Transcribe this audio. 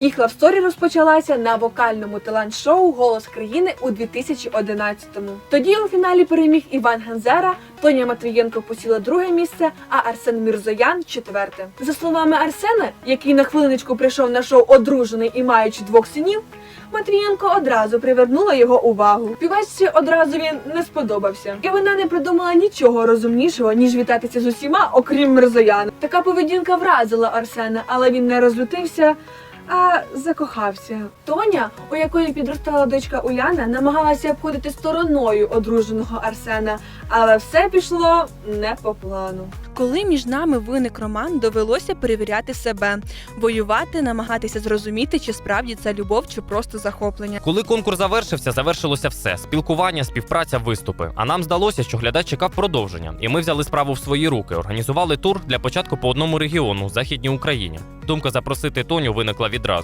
Їх лавсторі розпочалася на вокальному талант-шоу Голос країни у 2011-му. Тоді у фіналі переміг Іван Ганзера, Тоня Матвієнко посіла друге місце, а Арсен Мірзоян четверте. За словами Арсена, який на хвилиночку прийшов на шоу одружений і маючи двох синів, Матвієнко одразу привернула його увагу. Співачці одразу він не сподобався, і вона не придумала нічого розумнішого, ніж вітатися з усіма, окрім Мирзояна. Така поведінка вразила Арсена, але він не розлютився. А закохався. Тоня, у якої підростала дочка Уляна, намагалася обходити стороною одруженого Арсена, але все пішло не по плану. Коли між нами виник роман, довелося перевіряти себе, воювати, намагатися зрозуміти, чи справді це любов, чи просто захоплення. Коли конкурс завершився, завершилося все: спілкування, співпраця, виступи. А нам здалося, що глядач чекав продовження, і ми взяли справу в свої руки. Організували тур для початку по одному регіону західній Україні. Думка запросити Тоню виникла відразу.